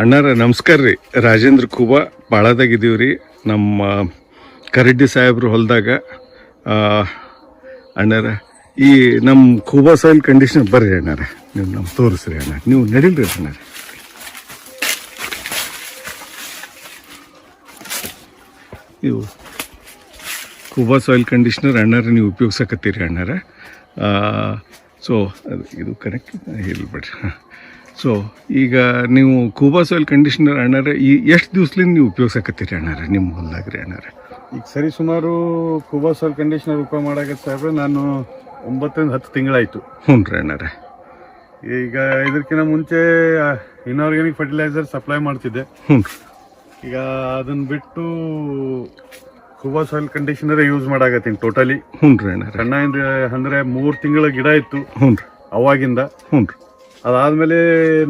ಅಣ್ಣಾರ, ನಮಸ್ಕಾರ ರೀ. ರಾಜೇಂದ್ರ ಕುಬಾ ಬಾಳದಾಗಿದ್ದೀವಿ ರೀ ನಮ್ಮ ಕರೆಡ್ಡಿ ಸಾಹೇಬ್ರು ಹೊಲದಾಗ ಅಣ್ಣಾರ, ಈ ನಮ್ಮ ಕುಬಾ ಸಾಯಿಲ್ ಕಂಡೀಷನ್ ಬರ್ರಿ ಅಣ್ಣಾರ. ನೀವು ನಮ್ಮ ತೋರಿಸ್ರಿ ಅಣ್ಣ. ನೀವು ನಡೀಲ್ರಿ ಅಣ್ಣಾರ. ಇವು ಕುಬಾ ಸಾಯಿಲ್ ಕಂಡೀಷ್ನರ್ ಅಣ್ಣಾರ ನೀವು ಉಪಯೋಗಿಸಕತ್ತೀರಿ ಅಣ್ಣಾರ. ಸೊ ಅದು ಇದು ಕರೆಕ್ಟ್ ಹೇಳಿ ಬಿಡ್ರಿ. ಸೊ ಈಗ ನೀವು ಕೂಬಾ ಸಾಯಿಲ್ ಕಂಡೀಷನರ್ ಅಣ್ಣಾರ ಈ ಎಷ್ಟು ದಿವ್ಸಲಿಂದ ನೀವು ಉಪಯೋಗಿಸಕತ್ತೀರಿ ಅಣ್ಣಾರ ನಿಮ್ಮ ಹೊಲ್ದಾಗ ರೀ ಅಣ್ಣಾರ? ಈಗ ಸರಿ ಸುಮಾರು ಕೂಬಾ ಸಾಯಿಲ್ ಕಂಡೀಷನರ್ ಉಪಯೋಗ ಮಾಡಾಗ ಸಾಹೇಬ್ರೆ ನಾನು ಒಂಬತ್ತರಿಂದ ಹತ್ತು ತಿಂಗಳಾಯಿತು. ಹ್ಞೂ ರೀ ಅಣ್ಣಾರ. ಈಗ ಇದಕ್ಕಿಂತ ಮುಂಚೆ ಇನ್ಆರ್ಗ್ಯಾನಿಕ್ ಫರ್ಟಿಲೈಸರ್ ಸಪ್ಲೈ ಮಾಡ್ತಿದ್ದೆ. ಹ್ಞೂ ರೀ ಈಗ ಅದನ್ನ ಬಿಟ್ಟು ಕುಬಾ ಸಾಯಿಲ್ ಕಂಡೀಷನರ್ ಯೂಸ್ ಮಾಡಾಕತ್ತೀನಿ ಟೋಟಲಿ ಹ್ಞೂ ರೀ ಅಣ್ಣಾರ. ಸಣ್ಣ ಅಂದರೆ ಮೂರು ತಿಂಗಳ ಗಿಡ ಇತ್ತು. ಹ್ಞೂ ರೀ ಅವಾಗಿಂದ. ಹ್ಞೂ ರೀ ಅದಾದ್ಮೇಲೆ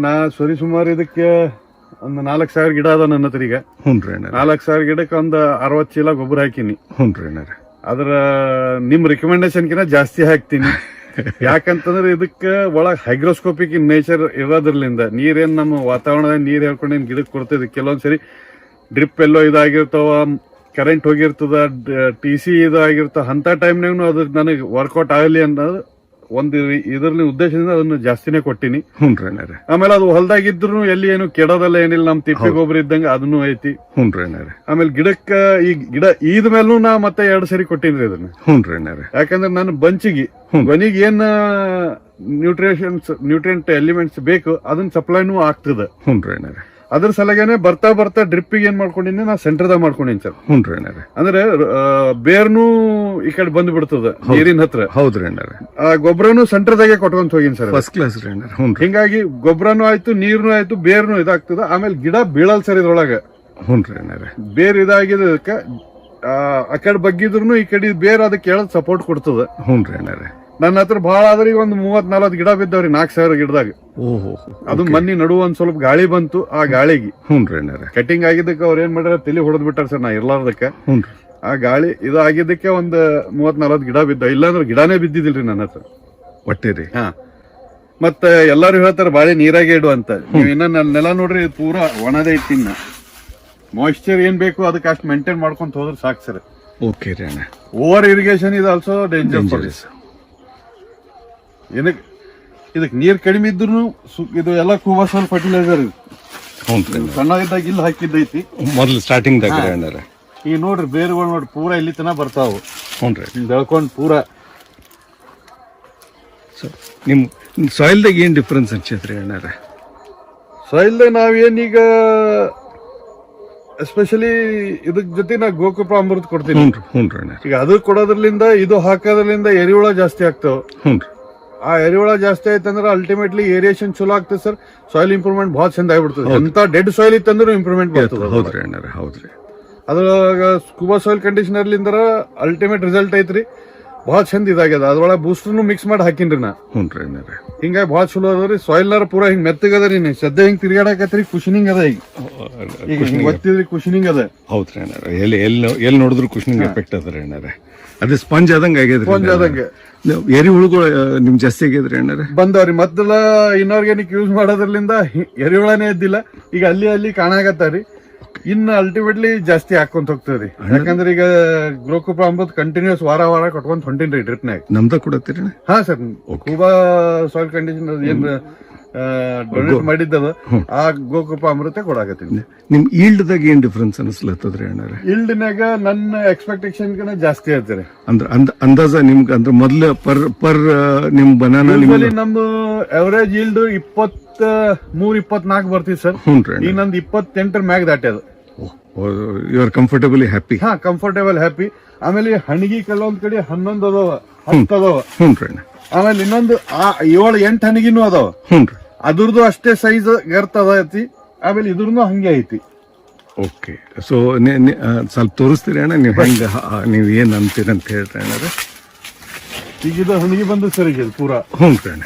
ನಾ ಸರಿ ಸುಮಾರು ಇದಕ್ಕೆ ಒಂದು ನಾಲ್ಕು ಸಾವಿರ ಗಿಡ ಅದ ನನ್ನ ಹತ್ರ ಈಗ. ಹ್ಞೂ ರೀ ನಾಲ್ಕು ಸಾವಿರ ಗಿಡಕ್ಕೆ ಒಂದು ಅರವತ್ತು ಚೀಲ ಗೊಬ್ಬರ ಹಾಕಿನಿ. ಹ್ಞೂ ರೀ ಅಣ್ಣಾರ. ಅದರ ನಿಮ್ ರಿಕಮೆಂಡೇಶನ್ಕಿನ ಜಾಸ್ತಿ ಹಾಕ್ತೀನಿ. ಯಾಕಂತಂದ್ರೆ ಇದಕ್ಕೆ ಒಳಗ್ ಹೈಗ್ರೋಸ್ಕೋಪಿಕ್ ನೇಚರ್ ಇರೋದ್ರಲಿಂದ ನೀರೇನ್ ನಮ್ಮ ವಾತಾವರಣದ ನೀರ್ ಹೇಳ್ಕೊಂಡು ಏನ್ ಗಿಡಕ್ಕೆ ಕೊಡ್ತದೆ? ಕೆಲವೊಂದ್ಸರಿ ಡ್ರಿಪ್ ಎಲ್ಲೋ ಇದಾಗಿರ್ತಾವ ಕರೆಂಟ್ ಹೋಗಿರ್ತದ ಟಿ ಸಿ ಇದಾಗಿರ್ತಾವ ಅಂತ ಟೈಮ್ನಾಗೂ ಅದು ನನಗೆ ವರ್ಕೌಟ್ ಆಗಲಿ ಅನ್ನೋದು ಒಂದು ಇದರಲ್ಲಿ ಉದ್ದೇಶದಿಂದ ಅದನ್ನು ಜಾಸ್ತಿನೇ ಕೊಟ್ಟಿನಿ. ಹ್ಞೂ ರೀ ಆಮೇಲೆ ಅದು ಹೊಲ್ದಾಗಿದ್ರು ಎಲ್ಲಿ ಏನು ಕೆಡೋದಲ್ಲ ಏನಿಲ್ಲ ನಮ್ ತಿಪ್ಪಿ ಗೊಬ್ಬರ ಇದ್ದಂಗೆ ಅದನ್ನು ಐತಿ. ಹ್ಞೂ ರೀ ಅಣ್ಣಾರ. ಆಮೇಲೆ ಗಿಡಕ್ಕ ಈ ಗಿಡ ಈದ ಮೇಲೂ ನಾ ಮತ್ತೆ ಎರಡು ಸರಿ ಕೊಟ್ಟಿನ್ರಿ ಅದನ್ನ. ಹ್ಞೂ ಯಾಕಂದ್ರೆ ನಾನು ಬಂಚಿಗೆ. ಹ್ಮ್. ಏನ ನ್ಯೂಟ್ರಿಷನ್ಸ್ ನ್ಯೂಟ್ರಿಯೆಂಟ್ ಎಲಿಮೆಂಟ್ಸ್ ಬೇಕು ಅದನ್ನ ಸಪ್ಲೈನೂ ಆಗ್ತದೆ. ಹ್ಞೂ ರೀ ಅಣ್ಣಾರ. ಅದ್ರ ಸಲಗೇನೆ ಬರ್ತಾ ಬರ್ತಾ ಡ್ರಿಪ್ಪಿಗೆ ಏನ್ ಮಾಡ್ಕೊಂಡಿನಿ ನಾ ಸೆಂಟರ್ದಾಗ ಮಾಡ್ಕೊಂಡಿನಿ ಸರ್. ಹ್ಞೂ ರೀ ಅಣ್ಣಾರ ಅಂದ್ರೆ ಬೇರ್ನೂ ಈ ಕಡೆ ಬಂದ್ ಬಿಡ್ತದ ನೀರಿನ ಹತ್ರ. ಹೌದ್ರಿ ರೀ ಅಣ್ಣಾರ ಆ ಗೊಬ್ಬರನು ಸೆಂಟರ್ದಾಗೆ ಕೊಟ್ಕೊಂತ ಹೋಗಿನಿ ಸರ್. ಫಸ್ಟ್ ಕ್ಲಾಸ್ ರೀ ಅಣ್ಣ ಹ್ಞೂ ಹಿಂಗಾಗಿ ಗೊಬ್ಬರನು ಆಯ್ತು ನೀರ್ನು ಆಯ್ತು ಬೇರ್ನು ಇದಾಗ್ತದ. ಆಮೇಲೆ ಗಿಡ ಬೀಳಲ್ ಸರ್ ಇದ್ರೊಳಗ. ಹ್ಞೂ ರೀ ಅಣ್ಣಾರ ಬೇರ್ ಇದಾಗಿದ್ದಕ್ಕ ಆ, ಆ ಕಡೆ ಬಗ್ಗಿದ್ರು ಈ ಕಡೆ ಬೇರ್ ಅದಕ್ಕೆ ಹೇಳದ್ ಸಪೋರ್ಟ್ ಕೊಡ್ತದ. ಹ್ಞೂ ರೀ ಅಣ್ಣಾರ ನನ್ನ ಹತ್ರ ಬಹಳ ಆದ್ರೆ ಒಂದು ಮೂವತ್ ನಲ್ವತ್ ಗಿಡ ಬಿದ್ದವ್ರಿ ನಾಲ್ಕು ಸಾವಿರ ಗಿಡದಾಗ. ಓಹೋ. ಅದು ಮನ್ನಿ ನಡುವ ಒಂದ್ ಸ್ವಲ್ಪ ಗಾಳಿ ಬಂತು ಆ ಗಾಳಿಗೆ. ಹ್ಞೂ ರೀ ಅಣ್ಣಾರ ಕಟಿಂಗ್ ಆಗಿದ್ದಕ್ಕೆ ಅವ್ರ ಏನ್ ಮಾಡ್ಯಾರ ತಲೆ ಹೊಡೆದ್ ಬಿಟ್ಟಾರ ಸರ್ ನಾ ಇರ್ಲಾರ್ದಕ್ಕೆ. ಹ್ಞೂ ರೀ. ಆ ಗಾಳಿ ಇದು ಆಗಿದ್ದಕ್ಕೆ ಒಂದ್ ಮೂವತ್ ನಲ್ವತ್ ಗಿಡ ಬಿದ್ದ ಇಲ್ಲಾಂದ್ರೆ ಗಿಡನೇ ಬಿದ್ದಿದಿಲ್ರಿ ನನ್ನ ಹತ್ರ. ಒಟ್ಟೆ ರೀ. ಹಾ. ಮತ್ತ ಎಲ್ಲಾರು ಹೇಳ್ತಾರ ಬಾಳೆ ನೀರಾಗೆ ಇಡು ಅಂತ. ನೀವು ಇನ್ನ ನನ್ ನೆಲ ನೋಡ್ರಿ ಇದು ಪೂರಾ ಒಣದೇ ಐತಿ ಇನ್ನ. ಮಾಯಿಶ್ಚರ್ ಏನ್ ಬೇಕು ಅದಕ್ಕೆ ಅಷ್ಟು ಮೇಂಟೈನ್ ಮಾಡ್ಕೊಂತ ಹೋದ್ರೆ ಸಾಕು ಸರ್. ಓಕೆ ರೀ ಅಣ್ಣ. ಓವರ್ ಇರಿಗೇಷನ್ ಇದು ಆಲ್ಸೋ ಡೇಂಜರ್ ಫಾರ್ ಇದಕ್ಕೆ ನೀರು ಕಡಿಮೆ ಇದ್ರು ಇದು ಎಲ್ಲ ಕುವಾಸಲ್ ಫರ್ಟಿಲೈಸರ್ ಸಣ್ಣ ಇದ್ದಾಗ ಇಲ್ಲಿ ಹಾಕಿದ್ದೈತಿ. ಮೊದಲು ಅಣ್ಣಾರ ಈಗ ನೋಡ್ರಿ ಬೇರುಗಳು ನೋಡ್ರಿ ಪೂರಾ ಇಲ್ಲಿ ತನ ಬರ್ತಾವು. ಹ್ಞೂ ನಿಮ್ ಪೂರಾ. ನಿಮ್ಮ ಸಾಯಿಲ್ದಾಗ ಏನು ಡಿಫ್ರೆನ್ಸ್ ಅನ್ಸೈತ್ರಿ ಅಣ್ಣಾರ ಸಾಯಿಲ್ ನಾವೇನೀಗ ಎಸ್ಪೆಷಲಿ ಇದಕ್ ಜೊತೆ ನಾ ಗೋಕೃಪ ಅಮೃತ ಕೊಡ್ತೀನಿ. ಈಗ ಅದು ಕೊಡೋದ್ರಲಿಂದ ಇದು ಹಾಕೋದ್ರಲಿಂದ ಎರಿಹುಳ ಜಾಸ್ತಿ ಆಗ್ತಾವ. ಹ್ಞೂ ಆ ಎರಿಹುಳ ಜಾಸ್ತಿ ಆಯ್ತಂದ್ರೆ ಅಲ್ಟಿಮೇಟ್ಲಿ ಏರಿಯೇಷನ್ ಚಲೋ ಆಗ್ತದೆ ಸರ್ ಸಾಯಿಲ್ ಇಂಪ್ರೂವ್ಮೆಂಟ್ ಬಹಳ ಚಂದ ಆಗ್ಬಿಡ್ತದೆ. ಎಂತ ಡೆಡ್ ಸಾಯಿಲ್ ಇತ್ತಂದ್ರೂ ಇಂಪ್ರೂವ್ಮೆಂಟ್ ಬರ್ತದೆ ಹೌದು ಅಣ್ಣಾರ ಅದ್ರೊಳಗ ಸ್ಕೂಬಾ ಸಾಯಿಲ್ ಕಂಡೀಷನರ್ಲಿಂದ ಅಲ್ಟಿಮೇಟ್ ರಿಸಲ್ಟ್ ಐತ್ರಿ. ಬಹಳ ಚಂದ ಇದಾಗ್ಯದ. ಅದ್ರೊಳಗೆ ಬೂಸ್ಟರ್ನು ಮಿಕ್ಸ್ ಮಾಡಿ ಹಾಕಿನ್ರಿ ನಾ. ಹ್ಞೂ ರೀ ಹಿಂಗಾಗಿ ಬಹಳ ಚಲೋ ಅದಾವ್ರಿ ರೀ. ಸಾಯಿಲ್ನಾರ ಪೂರಾ ಹಿಂಗ್ ಮೆತ್ತಗದ ರೀ ನೀವು ಸದ್ಯ ಹಿಂಗ್ ತಿರ್ಗಾಡಕತ್ರಿ ಕುಶನಿಂಗ್ ಅದ ಈಗ. ಈಗ ಹಿಂಗ್ ಗೊತ್ತಿದ್ರಿ ಕುಶನಿಂಗ್ ಅದ. ಹೌದ್ರಿ ಅಣ್ಣಾರ ಎಲ್ಲಿ ಎಲ್ಲಿ ನೋಡಿದ್ರು ಕುಶನಿಂಗ್ ಎಫೆಕ್ಟ್ ಅದ ರೀ ಅಣ್ಣಾರ ಅದು ಸ್ಪಂಜ್ ಆದಂಗ ಆಗ್ಯದ್ರಿ ಸ್ಪಂಜ್ ಆದಂಗ. ಎರಿ ಹುಳುಗಳು ನಿಮ್ ಜಾಸ್ತಿ ಆಗ್ಯದ್ರಿ ಅಣ್ಣಾರ ಬಂದವ್ರಿ ಮೊದಲ ಇನ್ಆರ್ಗ್ಯಾನಿಕ್ ಯೂಸ್ ಮಾಡೋದ್ರಲಿಂದ ಎರಿ ಎರಿಹುಳನೇ ಇದ್ದಿಲ್ಲ. ಈಗ ಅಲ್ಲಿ ಅಲ್ಲಿ ಕಾಣಾಕತ್ತಾರಿ ಇನ್ನು ಅಲ್ಟಿಮೇಟ್ಲಿ ಜಾಸ್ತಿ ಹಾಕೊಂತ ಹೋಗ್ತದ್ರಿ ಯಾಕಂದ್ರೆ ಈಗ ಗ್ರೋಕುಪ ಅಂಬದ್ ಕಂಟಿನ್ಯೂಸ್ ವಾರ ವಾರ ಕಟ್ಕೊಂತ ಹೊಂಟಿನ್ರಿ ಡ್ರಿಪ್ನಾಗ ನಮ್ದ ಕೊಡತ್ತೀರಿ ಹಾ ಸರ್ ಕೂಬಾ ಸಾಯಿಲ್ ಕಂಡೀಷನ್ ಏನ್ ಡೊನೇಟ್ ಮಾಡಿದ್ದದ ಆ ಗೋಕೃಪ ಅಮೃತ ಕೊಡಾಕತ್ತೀನಿ. ನಿಮ್ ಈಲ್ಡ್ದಾಗ ಏನ್ ಡಿಫ್ರೆನ್ಸ್ ಅನಿಸ್ಲತ್ತದ್ರಿ ಅಣ್ಣಾರೆ? ಈಲ್ಡ್ನಾಗ ನನ್ನ ಎಕ್ಸ್ಪೆಕ್ಟೇಷನ್ ಕಿನ ಜಾಸ್ತಿ ಹೇಳ್ತಾರೆ ಅಂದ್ರ ಅಂದ ಅಂದಾಜ ನಿಮ್ಗೆ ಅಂದ್ರೆ ಮೊದ್ಲು ಪರ್ ಪರ್ ನಿಮ್ ಬನಾನ ನಮ್ದು? ಅವರೇಜ್ ಇಲ್ಡ್ ಇಪ್ಪತ್ತ ಮೂರ್ ಇಪ್ಪತ್ನಾಕ್ ಬರ್ತೀವಿ ಸರ್ ಈಗ ನಂದು ಇಪ್ಪತ್ತೆಂಟರ ಮ್ಯಾಗ್ ದಾಟ್ಯದ. ಯು ಆರ್ ಕಂಫರ್ಟಬಲಿ ಹ್ಯಾಪಿ ಹಾ ಕಂಫರ್ಟೇಬಲ್ ಹ್ಯಾಪಿ ಆಮೇಲೆ ಹಣಿಗಿ ಕೆಲವೊಂದ್ ಕಡೆ ಹನ್ನೊಂದು ಅದಾವ ಹತ್ತು ಅದಾವ. ಆಮೇಲೆ ಇನ್ನೊಂದು ಆ ಏಳು ಎಂಟು ಹಣಿಗಿನೂ ಅದಾವ. ಹ್ಞೂ ರೀ ಅದ್ರದ್ದು ಅಷ್ಟೇ ಸೈಜ್ ಗರ್ತದ ಐತಿ ಆಮೇಲೆ ಇದ್ರದ್ದು ಹಂಗೆ ಐತಿ. ಓಕೆ ಸೊ ಸ್ವಲ್ಪ ತೋರಿಸ್ತೀರಿ ಅಣ್ಣ ನೀವು ಹೆಂಗೆ ನೀವು ಏನು ಅಂತೀರಿ ಅಂತ ಹೇಳ್ರಿ ಅಣ್ಣ ಈಗ ಇದು ಹಣಿಗೆ ಬಂದು ಸರ್ ಈಗ ಪೂರಾ. ಹ್ಞೂ ಅಣ್ಣ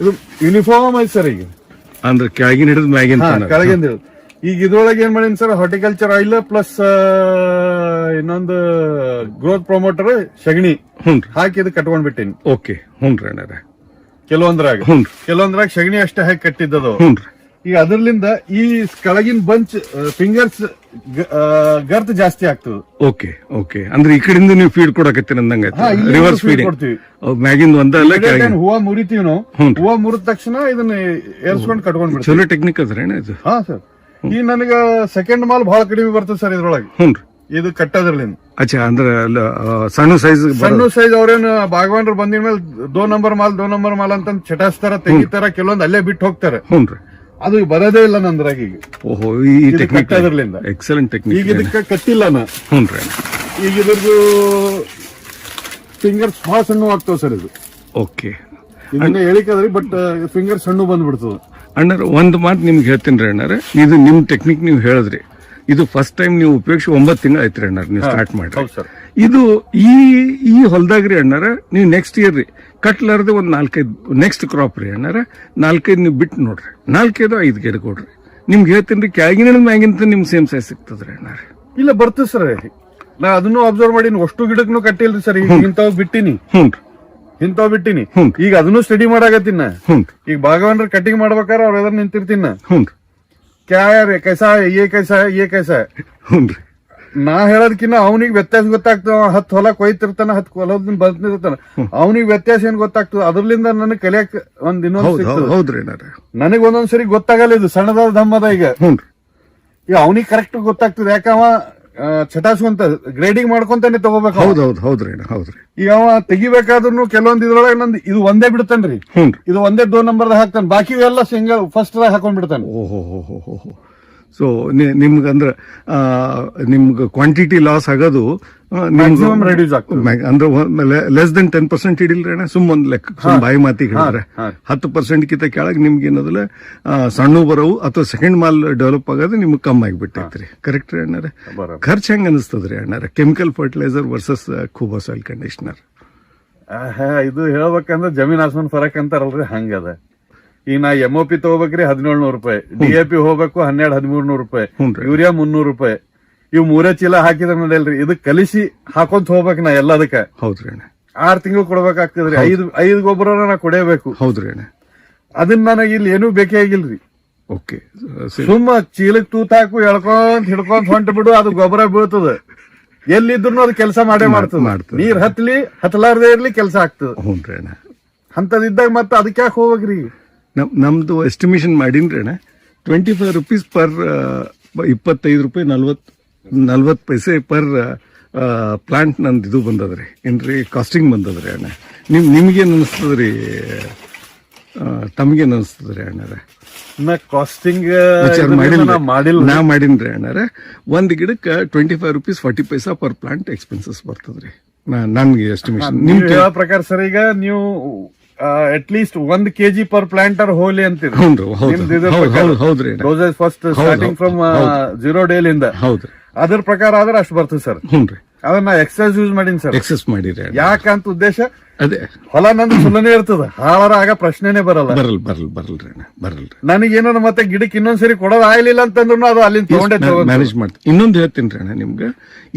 ಇದು ಯೂನಿಫಾರ್ಮ್ ಐತಿ ಸರ್ ಈಗ. ಅಂದ್ರೆ ಕೆಳಗಿನ ಹಿಡಿದು ಮ್ಯಾಗಿನ. ಕೆಳಗಿಂದ ಇರೋದು. ಈಗ ಇದ್ರೊಳಗೆ ಏನ್ ಮಾಡೀನಿ ಸರ್ ಹಾರ್ಟಿಕಲ್ಚರ್ ಆಯಿಲ್ ಪ್ಲಸ್ ಇನ್ನೊಂದು ಗ್ರೋತ್ ಪ್ರಮೋಟರ್ ಸಗಣಿ ಹಾಕಿ ಇದು ಕಟ್ಕೊಂಡ್ ಬಿಟ್ಟೀನಿ ಓಕೆ ಹುನ್ರಿ ಅಣ್ಣಾರೆ ಕೆಲವೊಂದ್ರಾಗ ಕೆಲವೊಂದ್ರಾಗ ಸಗಣಿ ಅಷ್ಟೇ ಹಾಕಿ ಕಟ್ಟಿದ್ದದು. ಈಗ ಅದರ್ಲಿಂದ ಈ ಕೆಳಗಿನ ಬಂಚ್ ಫಿಂಗರ್ಸ್ ಗರ್ತ್ ಜಾಸ್ತಿ ಆಗ್ತದೆ. Okay okay. ಅಂದ್ರೆ ಈ ಕಡೆಯಿಂದ ನೀವು ಫೀಡ್ ಕೊಡಕತ್ತೀರ ಅಂದಂಗ ರಿವರ್ಸ್ ಫೀಡ್ ಕೊಡ್ತೀವಿ. ಮ್ಯಾಗಿಂದ ಒಂದಲ್ಲ ಹೂವ ಮುರಿತೀವಿ ನಾವು. ಹೂವ ಮುರಿದ ತಕ್ಷಣ ಇದನ್ನ ಏರ್ಸ್ಕೊಂಡು ಕಟ್ಕೊಂಡ್ ಚಲೋ ಟೆಕ್ನಿಕ್ ಅದ್ರೇನ ಇದು. ಹಾ ಸರ್. ಈ ನನಗ ಸೆಕೆಂಡ್ ಮಾಲ್ ಬಹಳ ಕಡಿಮೆ ಬರ್ತದೆ ಸರ್ ಇದ್ರೊಳಗೆ. ಹುನ್ರಿ ಇದು ಕಟ್ಟೋದ್ರಲ್ಲಿಂದ. ಅಚ್ಚಾ ಅಂದ್ರೆ ಅಲ್ಲ, ಆ, ಸಣ್ಣ ಸೈಜ್ ಸಣ್ಣ ಸೈಜ್ ಅವ್ರೇನು ಭಾಗವಾನ್ರು ಬಂದಿದ ಮೇಲೆ ದೋ ನಂಬರ್ ಮಾಲ್ ದೋ ನಂಬರ್ ಮಾಲ್ ಅಂತ ಚಟಾಸ್ತಾರ ತೆಗಿತಾರ ಕೆಲವೊಂದು ಅಲ್ಲೇ ಬಿಟ್ಟು ಹೋಗ್ತಾರೆ. ಹ್ಞೂ ರೀ. ಅದು ಬರೋದೇ ಇಲ್ಲ ನಂದ್ರಾಗ ಈಗ. ಓಹೋ ಈ ಇದು ಟೆಕ್ನಿಕ್ ಕಟ್ಟದ್ರಲ್ಲಿಂದ. ಎಕ್ಸಲೆಂಟ್ ಈಗ ಟೆಕ್ನಿಕ್ ಇದಕ್ಕೆ ಕಟ್ಟಿಲ್ಲ ನಾ. ಹ್ಞೂ ಈಗ ಇದ್ರದ್ದು ಫಿಂಗರ್ಸ್ ಬಹಳ ಸಣ್ಣ ಆಗ್ತಾವ ಸರ್ ಇದು. ಓಕೆ. ಇದನ್ನ ಹೇಳಿಕಾದ್ರಿ ಬಟ್ ಫಿಂಗರ್ ಸಣ್ಣ ಬಂದ್ಬಿಡ್ತದೆ. ಅಣ್ಣಾರ ಒಂದು ಮಾತು ನಿಮ್ಗೆ ಹೇಳ್ತೀನಿ ರೀ ಅಣ್ಣಾರ. ಇದು ನಿಮ್ಮ ಟೆಕ್ನಿಕ್ ನೀವು ಹೇಳಿದ್ರಿ. ಇದು ಫಸ್ಟ್ ಟೈಮ್ ನೀವು ಉಪಯೋಗಿಸಿ ಒಂಬತ್ತು ತಿಂಗಳು ಆಯ್ತು ರೀ ಅಣ್ಣಾರ ನೀವು ಸ್ಟಾರ್ಟ್ ಸರ್. ಇದು ಈ ಈ ಹೊಲ್ದಾಗ್ರಿ ಅಣ್ಣಾರ ನೀವು ನೆಕ್ಸ್ಟ್ ಇಯರ್ ರೀ ಕಟ್ಲಾರ್ದೆ ಒಂದು ನಾಲ್ಕೈದು ನೆಕ್ಸ್ಟ್ ಕ್ರಾಪ್ ರೀ ಅಣ್ಣಾರ ನಾಲ್ಕೈದು ನೀವು ಬಿಟ್ಟು ನೋಡ್ರಿ. ನಾಲ್ಕೈದು ಐದು ಗಿಡ ಕೊಡ್ರಿ. ನಿಮ್ಗೆ ಹೇಳ್ತೀನಿ ರೀ ಕೆಳಗಿನ ಮ್ಯಾಗಿಂತ ನಿಮ್ಗೆ ಸೇಮ್ ಸೈಜ್ ಸಿಗ್ತದ್ರಿ ಅಣ್ಣಾರ. ಇಲ್ಲ ಬರ್ತದೆ ಸರ್. ನಾ ಅದನ್ನು ಅಬ್ಸರ್ವ್ ಮಾಡೀನಿ ಅಷ್ಟು ಗಿಡಕ್ಕೂ ಕಟ್ಟಿಲ್ರಿ ಸರ್ ಇಂಥವ್ ಬಿಟ್ಟಿನಿ. ಹ್ಞೂ ರೀ. ಇಂಥವ್ ಬಿಟ್ಟಿನಿ. ಈಗ ಅದನ್ನು ಸ್ಟಡಿ ಮಾಡಾಕತ್ತಿನ ಈಗ ಭಾಗವನ್ರ ಕಟಿಂಗ್ ಮಾಡ್ಬೇಕಾರ ಅವ್ರ ಎದ್ರ ನಿಂತಿರ್ತೀನ ಕ್ಯಾರ ಕೈಸ ಏ ಕೈಸಾ ಏ ಕೈಸಾ? ನಾ ಹೇಳೋದಕ್ಕಿನ್ನ ಅವನಿಗೆ ವ್ಯತ್ಯಾಸ ಗೊತ್ತಾಗ್ತದ. ಹತ್ತು ಹೊಲ ಕೊಯ್ತಿರ್ತಾನ ಹತ್ತು ಹೊಲದಿಂದ ಬಂದಿರ್ತಾನ. ಅವನಿಗೆ ವ್ಯತ್ಯಾಸ ಏನ್ ಗೊತ್ತಾಗ್ತದ? ಅದ್ರಲಿಂದ ನನಗೆ ಕಲಿಯಕ್ ಒಂದ್ ಅಣ್ಣಾರ ನನಗ್ ಒಂದೊಂದ್ಸರಿ ಗೊತ್ತಾಗಲ್ಲ ಇದು ಸಣ್ಣದಾದ ಧಮ್ಮದ ಈಗ. ಅವನಿಗೆ ಕರೆಕ್ಟ್ ಗೊತ್ತಾಗ್ತದೆ. ಯಾಕವ ಚಟಾಸ್ಕೊಂತ ಗ್ರೇಡಿಂಗ್ ಮಾಡ್ಕೊಂತಾನೆ ತಗೋಬೇಕು ಹೌದ್ ಹೌದು ಹೌದು ಹೌದ್ರಿ ಹೌದ್ರಿ. ಈಗ ಅವ ತೆಗಿಬೇಕಾದ್ರೂ ಕೆಲವೊಂದ್ ಇದ್ರೊಳಗೆ ನಂದು ಇದು ಒಂದೇ ಬಿಡ್ತಾನ್ರಿ. ಹ್ಞೂ ಇದು ಒಂದೇ ದೋ ನಂಬರ್ ಹಾಕ್ತಾನೆ. ಬಾಕಿ ಎಲ್ಲ ಸಿಂಗಲ್ ಫಸ್ಟ್ ಹಾಕೊಂಡ್ ಬಿಡ್ತಾನೆ ಓಹೋ ಹೋ ಹೋ ಹೋ ಹೋ ಸೊ ನಿಮ್ಗೆ ಅಂದ್ರೆ ನಿಮ್ಗೆ ಕ್ವಾಂಟಿಟಿ ಲಾಸ್ ಆಗೋದು ರೆಡ್ಯೂಸ್ ಅಂದ್ರೆ ಲೆಸ್ ದೆನ್ ಟೆನ್ ಪರ್ಸೆಂಟ್ ಹಿಡಿಲ್ರಿ ಅಣ್ಣ ಸುಮ್ ಒಂದ್ ಲೆಕ್ಕ ಸುಮ್ ಬಾಯಿ ಮಾತಿಗೆ ಹೇಳಿದ್ರೆ. ಹತ್ತು ಪರ್ಸೆಂಟ್ ಕಿಂತ ಕೆಳಗೆ ನಿಮ್ಗೆ ಏನದಲ್ಲ ಸಣ್ಣ ಬರವು ಅಥವಾ ಸೆಕೆಂಡ್ ಮಾಲ್ ಡೆವಲಪ್ ಆಗೋದು ನಿಮ್ಗೆ ಕಮ್ಮಿ ಆಗಿಬಿಟ್ಟೈತ್ರಿ. ಕರೆಕ್ಟ್ ರೀ ಅಣ್ಣಾರ. ಖರ್ಚು ಹೆಂಗ್ ಅನಿಸ್ತದ್ರಿ ಅಣ್ಣಾರೆ? Chemical fertiliser versus Kuba soil conditioner ಇದು ಹೇಳ್ಬೇಕಂದ್ರೆ ಜಮೀನ್ ಆಸ್ಮಾನ್ ಫರಕ್ ಅಂತಾರಲ್ರಿ ಹಂಗದ. ಈಗ ನಾ ಎಂ ಒ ಪಿ ತಗೋಬೇಕ್ರಿ ಹದಿನೇಳು ನೂರು ರೂಪಾಯಿ ಡಿ ಎ ಪಿ ಹೋಗ್ಬೇಕು ಹನ್ನೆರಡು ಹದಿಮೂರ್ ನೂರು ರೂಪಾಯಿ. ಯೂರಿಯಾ ಮುನ್ನೂರು ರೂಪಾಯಿ. ಇವ್ ಮೂರೇ ಚೀಲ ಹಾಕಿದ್ರ ನಡೆಯಲ್ರಿ. ಇದು ಕಲಿಸಿ ಹಾಕೊಂತ ಹೋಗ್ಬೇಕು ನಾ ಎಲ್ಲದಕ್ಕ. ಹೌದ್ರಿ ಅಣ್ಣ. ಆರ್ ತಿಂಗಳು ಕೊಡ್ಬೇಕಾಗ್ತದ್ರಿ. ಐದು ಐದು ಗೊಬ್ಬರ ನಾ ಕೊಡಬೇಕು. ಹೌದ್ರಿ ಅಣ್ಣ. ಅದನ್ನ ನನಗೆ ಇಲ್ಲಿ ಏನೂ ಬೇಕೇ ಆಗಿಲ್ರಿ. ಓಕೆ. ಸುಮ್ಮ ಚೀಲಕ್ ತೂತ್ ಹಾಕು ಎಳ್ಕೊಂತ ಹಿಡ್ಕೊಂತ ಹೊಂಟ ಬಿಡು ಅದು ಗೊಬ್ಬರ ಬೀಳ್ತದ. ಎಲ್ಲಿದ್ರು ಅದು ಕೆಲಸ ಮಾಡೇ ಮಾಡ್ತದ. ನೀರ್ ಹತ್ಲಿ ಹತ್ಲಾರ್ದೇ ಇರ್ಲಿ ಕೆಲಸ ಆಗ್ತದ. ಅಂತದಿದ್ದಾಗ ಮತ್ತೆ ಅದಕ್ಕೆ ಯಾಕೆ ಹೋಗ್ಬೇಕ್ರಿ? ನಮ್ ನಮ್ದು ಎಸ್ಟಿಮೇಷನ್ ಮಾಡೀನ್ರಿ ಅಣ್ಣ ಟ್ವೆಂಟಿ ಫೈವ್ ರುಪೀಸ್ ಪರ್ ಇಪ್ಪತ್ತೈದು ರೂಪಾಯಿ ನಲ್ವತ್ ನಲ್ವತ್ತು ಪೈಸೆ ಪರ್ ಪ್ಲಾಂಟ್ ನಂದು ಇದು ಬಂದದ್ರಿ. ಏನ್ರಿ ಕಾಸ್ಟಿಂಗ್ ಬಂದದ್ರಿ ಅಣ್ಣ. ನಿಮ್ ನಿಮ್ಗೇನು ಅನಿಸ್ತದ್ರಿ ತಮ್ಗೇನು ಅನಿಸ್ತದ್ರಿ ಅಣ್ಣರೇ? ಕಾಸ್ಟಿಂಗ್ ಮಾಡಿಲ್ಲ ನಾ ಮಾಡಿನ್ರಿ ಅಣ್ಣರ. ಒಂದ್ ಗಿಡಕ್ಕೆ twenty five rupees forty paisa per plant expenses ಬರ್ತದ್ರಿ. ನನ್ಗೆ ಎಸ್ಟಿಮೇಷನ್ ನಿಮ್ ಪ್ರಕಾರ ಸರ್ ಈಗ ನೀವು ಅಟ್ ಲೀಸ್ಟ್ ಒಂದ್ ಕೆಜಿ ಪರ್ ಪ್ಲಾಂಟರ್ ಹೋಲಿ ಹೌದ್ರಿ. ಅಣ್ಣ ಫಸ್ಟ್ ಸ್ಟಾರ್ಟಿಂಗ್ ಫ್ರಮ್ ಜೀರೋ ಡೇಲ್ ಇಂದ. ಅದ್ರ ಪ್ರಕಾರ ಆದ್ರೆ ಅಷ್ಟು ಬರ್ತದೆ ಸರ್. ಅದನ್ನ ಎಕ್ಸೈಸ್ ಯೂಸ್ ಮಾಡೀನಿ ಸರ್. ಎಕ್ಸಸ್ ಮಾಡಿರಿ ಯಾಕಂತ ಉದ್ದೇಶ? ಅದೇ. ಹೊಲ ನಂದು ಸುಲನೇ ಇರ್ತದ. ಹಾಳರ ಆಗ ಪ್ರಶ್ನೆನೇ ಬರಲ್ಲ. ಬರಲ್ ಬರಲ್ ಬರಲ್ರಿ ಅಣ್ಣ ಬರಲ್ರಿ ನನಗೆ ಏನಾರ ಮತ್ತೆ ಗಿಡಕ್ಕೆ ಇನ್ನೊಂದ್ಸರಿ ಕೊಡೋದು ಆಗ್ಲಿಲ್ಲ ಅಂತಂದ್ರು ಅದು ಅಲ್ಲಿಂದ ತಗೊಂಡೇ ಮ್ಯಾನೇಜ್ ಮಾಡ್ತೀನಿ. ಇನ್ನೊಂದು ಹೇಳ್ತೀನಿ ರೀ ಅಣ್ಣ ನಿಮ್ಗೆ.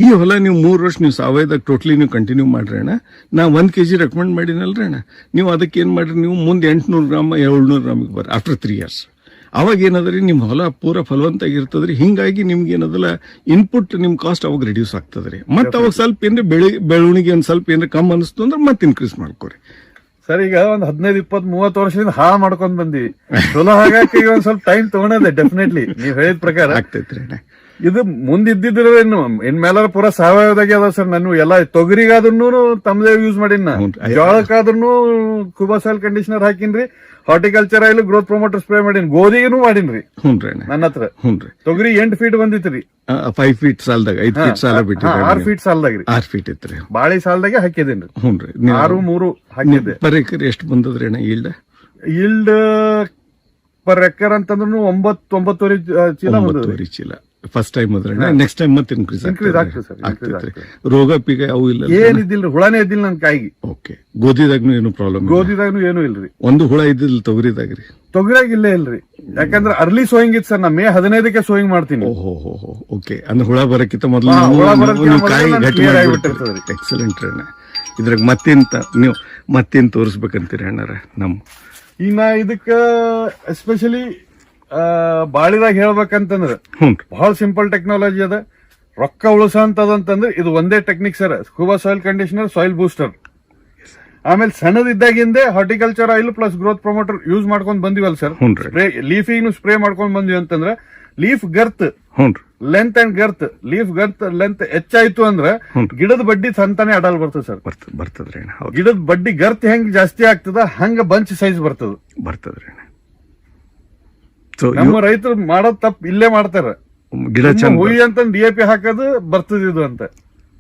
ಈ ಹೊಲ ನೀವು ಮೂರು ವರ್ಷ ನೀವು ಸಾವಯವದಾಗ ಟೋಟ್ಲಿ ನೀವು ಕಂಟಿನ್ಯೂ ಮಾಡ್ರಿ ಅಣ್ಣ. ನಾ ಒಂದ್ ಕೆಜಿ ರೆಕಮೆಂಡ್ ಮಾಡಿನಲ್ರಿ ಅಣ್ಣ. ನೀವು ಅದಕ್ಕೆ ಏನ್ ಮಾಡ್ರಿ? ನೀವು ಮುಂದೆ ಎಂಟ್ನೂರು ಗ್ರಾಮ ಏಳ್ನೂರು ಗ್ರಾಮಿಗೆ ಬರ್ರಿ ಆಫ್ಟರ್ ತ್ರೀ ಇಯರ್ಸ್ ಅವಾಗ ಏನದ್ರಿ ನಿಮ್ಮ ಹೊಲ ಪೂರ ಫಲವಂತಾಗಿರ್ತದ್ರಿ ಹಿಂಗಾಗಿ ನಿಮ್ಗೆ ಏನದಲ್ಲ ಇನ್ಪುಟ್ ನಿಮ್ ಕಾಸ್ಟ್ ಅವಾಗ ರಿಡ್ಯೂಸ್ ಆಗ್ತದ್ರಿ. ಮತ್ತೆ ಅವಾಗ ಸ್ವಲ್ಪ ಏನ್ರಿ ಬೆಳೆ ಬೆಳವಣಿಗೆ ಒಂದ್ ಸ್ವಲ್ಪ ಏನ್ರಿ ಕಮ್ಮಿ ಅನಿಸ್ತು ಅಂದ್ರೆ ಮತ್ತೆ ಇನ್ಕ್ರೀಸ್ ಮಾಡ್ಕೊರಿ. ಸರ್ ಈಗ ಒಂದ್ ಹದಿನೈದು ಇಪ್ಪತ್ ಮೂವತ್ತು ವರ್ಷದಿಂದ ಹಾ ಮಾಡ್ಕೊಂಡ್ ಬಂದಿ ಚಲೋ ಹಾಗಾಗಿ ಈಗ ಒಂದ್ ಸ್ವಲ್ಪ ಟೈಮ್ ತಗೊಂಡದೆ ಡೆಫಿನೆಟ್ಲಿ ನೀವ್ ಹೇಳಿದ ಪ್ರಕಾರ. ಆಗ್ತೈತ್ರಿ ಇದು ಮುಂದಿದ್ದಿದ್ರೇನು ಇನ್ ಮೇಲಾರ ಪೂರ ಸಾವಯವದಾಗೆ ಅದ ಸರ್ ನಾನು. ಎಲ್ಲ ತೊಗರಿಗಾದ್ರೂ ತಮ್ಮದೇ ಯೂಸ್ ಮಾಡಿನ. ಜೋಳಕ್ಕಾದ್ರೂ ಕುಬಾ ಸಾಯಿಲ್ ಕಂಡೀಷನರ್ ಹಾಕಿನ್ರಿ. Horticulture oil growth promoter spray ಮಾಡಿನ್. ಗೋಧಿಗೂ ಮಾಡಿನ್ರಿ. ನನ್ನ ಹತ್ರ. ಹ್ಞೂ ತೊಗರಿ ಎಂಟ್ ಫೀಟ್ ಬಂದಿತ್ರಿ. ಫೈವ್ ಫೀಟ್ ಸಾಲದಾಗ ಐದ್ ಫೀಟ್ ಸಾಲ ಬಿಟ್ಟು ಆರ್ ಫೀಟ್ ಸಾಲದಾಗ ಆರ್ ಫೀಟ್ ಇತ್ರಿ ಬಾಳೆ ಸಾಲದಾಗೆ ಹಾಕಿದೇನ್ರಿ. ಹ್ಞೂ ಆರು ಮೂರು ಹಾಕಿದ್ದೆ. ಪರ್ ಎಕರ್ ಎಷ್ಟು ಬಂದದ್ರಿ ಅಣ್ಣ ಈಲ್ಡ್ ಇಲ್ಡ್ ಪರ್ ಎಕರ್ ಅಂತಂದ್ರೂ ಒಂಬತ್ತು ಒಂಬತ್ತುವರೆ ಚೀಲ ಒಂಬತ್ತುವರೆ ಚೀಲ. ಫಸ್ಟ್ ಟೈಮ್ ಅದ್ರ ನೆಕ್ಸ್ಟ್ ಟೈಮ್ ಮತ್ತೆ ಇನ್ಕ್ರೀಸ್ ಇನ್ಕ್ರೀಸ್ ಆಗ್ತದೆ ಸರ್ ರೋಗ ಪೀಗ ಅವು ಇಲ್ಲ ಏನಿದ್ದಿಲ್ಲ ಹುಳನೇ ಇದ್ದಿಲ್ಲ ನನ್ ಕಾಯಿಗೆ. ಓಕೆ ಗೋಧಿದಾಗ್ನು ಏನು ಪ್ರಾಬ್ಲಮ್ ಗೋಧಿದಾಗ್ನು ಏನು ಇಲ್ರಿ. ಒಂದು ಹುಳ ಇದ್ದಿಲ್ಲ ತೊಗರಿದಾಗ್ರಿ. ತೊಗರಿಯಾಗ ಇಲ್ಲೇ ಇಲ್ರಿ. ಯಾಕಂದ್ರೆ ಅರ್ಲಿ ಸೋಯಿಂಗ್ ಇತ್ತು ಸರ್ ನಾ ಮೇ ಹದಿನೈದಕ್ಕೆ ಸೋಯಿಂಗ್ ಮಾಡ್ತೀನಿ. ಓಹೋ ಓಕೆ ಅಂದ್ರೆ ಹುಳ ಬರಕ್ಕಿಂತ ಮೊದಲು ಕಾಯಿ ಗಟ್ಟಿ. ಎಕ್ಸಲೆಂಟ್ ರೀ. ಇದ್ರಾಗ ಮತ್ತೆಂತ ನೀವು ಮತ್ತೇನ್ ತೋರಿಸ್ಬೇಕಂತೀರಿ ಅಣ್ಣಾರ ನಮ್. ಇನ್ನ ನಾ ಇದಕ್ಕ ಎಸ್ಪೆಷಲಿ ಬಾಳಿದಾಗ ಹೇಳ್ಬೇಕಂತಂದ್ರೆ ಬಹಳ ಸಿಂಪಲ್ ಟೆಕ್ನಾಲಜಿ ಅದ. ರೊಕ್ಕ ಉಳಿಸಂತದಂತಂದ್ರೆ ಇದು ಒಂದೇ technique sir. Scuba soil conditioner soil booster ಆಮೇಲೆ ಸಣ್ಣದಿದ್ದಾಗಿಂದೇ horticulture oil plus growth promoter use ಮಾಡ್ಕೊಂಡ್ ಬಂದಿವಲ್ಲ ಸರ್. ಲೀಫಿಗೂ ಸ್ಪ್ರೇ ಮಾಡ್ಕೊಂಡ್ ಬಂದ್ವಿ ಅಂತಂದ್ರೆ leaf girth length and girth leaf girth length ಹೆಚ್ಚಾಯ್ತು ಅಂದ್ರೆ. ಗಿಡದ ಬಡ್ಡಿ ಸಂತಾನೆ ಅಡಲ್ ಬರ್ತದೆ ಸರ್. ಬರ್ತದ ಬರ್ತದ್ರಿ ಗಿಡದ ಬಡ್ಡಿ ಗರ್ತ್ ಹೆಂಗ್ ಜಾಸ್ತಿ ಆಗ್ತದ ಹಂಗ ಬಂಚ್ ಸೈಜ್ ಬರ್ತದ. ಬರ್ತದ್ರಿ ನಮ್ಮ ರೈತರು ಮಾಡೋದ್ ತಪ್ಪು ಇಲ್ಲೇ ಮಾಡ್ತಾರ. ಗಿಡ ಚಂದ ಹುಯಿ ಅಂತ ಡಿ ಎ ಪಿ ಹಾಕೋದು ಬರ್ತದ ಇದು ಅಂತ.